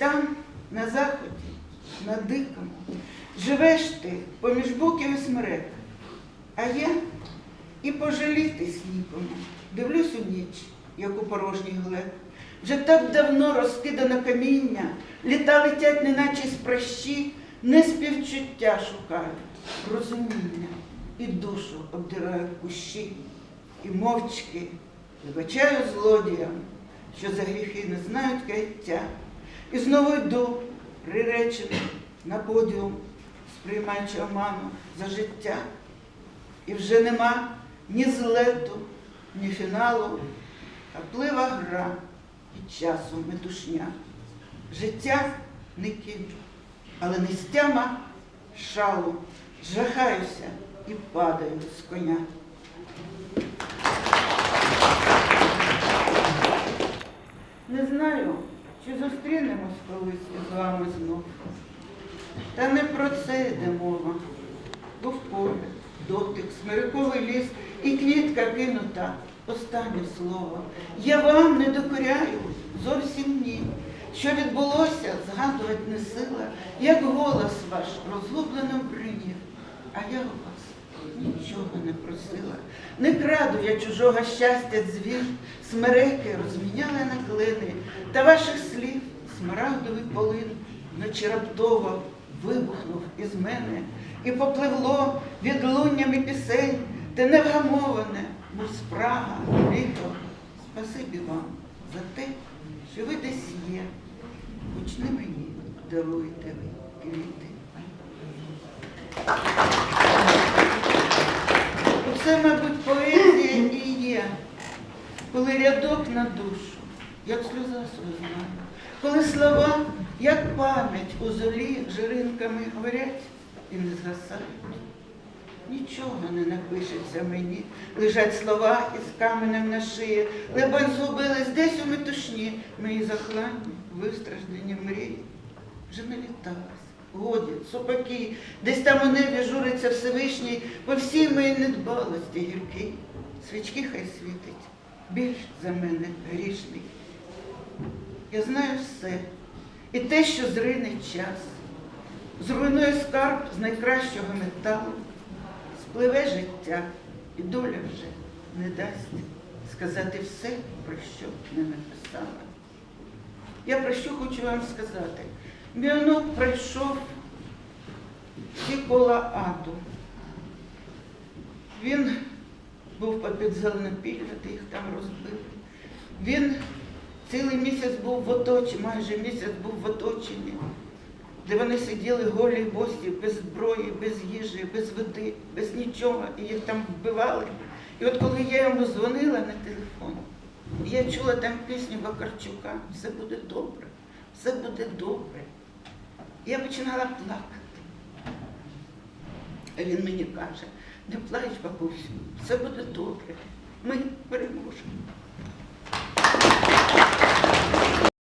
там, на заході, на дикому, живеш ти поміж боків і смерек, а я і пожалітись нікому. Дивлюсь у ніч, як у порожній глек. Вже так давно розкидано каміння, літа летять, неначе з пращі, не співчуття шукають, розуміння і душу обдирають кущі, і мовчки вибачаю злодіям, що за гріхи не знають каяття. І знову йду, приречений на подіум, сприймаючи оману за життя. І вже нема ні злету, ні фіналу, а плива гра і часу метушня. Життя не кінь, але не стяма шалу. Жахаюся і падаю з коня. Не знаю, чи зустрінемось колись із вами знов. Та не про це йде мова. Був погляд, дотик, смириковий ліс і квітка кинута. Останнє слово. Я вам не докоряю, зовсім ні. Що відбулося, згадувати не сила, як голос ваш розгублено бринів, а я у вас нічого не просила. Не краду я чужого щастя дзвін, смереки розміняли на клини, та ваших слів смарагдовий полин вночі раптово вибухнув із мене і попливло відлуннями пісень, те невгамоване, мов спрага, літо. Спасибі вам за те, що ви десь є, не мені даруєте ви квіти. Це, мабуть, поезія і є, коли рядок на душу, як сльоза сльозна, коли слова, як пам'ять у золі жиринками горять і не згасають. Нічого не напишеться мені, лежать слова із каменем на шиї, лебонь згубились десь у метушні, мої захланні, вистраждені мрії. Вже не літалась, годі, супаки, десь там у небі журиться Всевишній, по всій моїй недбалості гіркий. Свічки хай світить, більш за мене грішний. Я знаю все, і те, що зрине час, зруйнує скарб з найкращого металу, спливе життя, і доля вже не дасть сказати все, про що не написала. Я про що хочу вам сказати. Мій онук пройшов всі кола аду. Він був попід Зеленопілля, де їх там розбили. Він цілий місяць був в оточенні, майже місяць був в оточенні, де вони сиділи голі босі, без зброї, без їжі, без води, без нічого, і їх там вбивали. І от коли я йому дзвонила на телефон, я чула там пісню Вакарчука Все буде добре, все буде добре. Я починала плакати. А він мені каже, не плач, бабусю, все буде добре. Ми переможемо.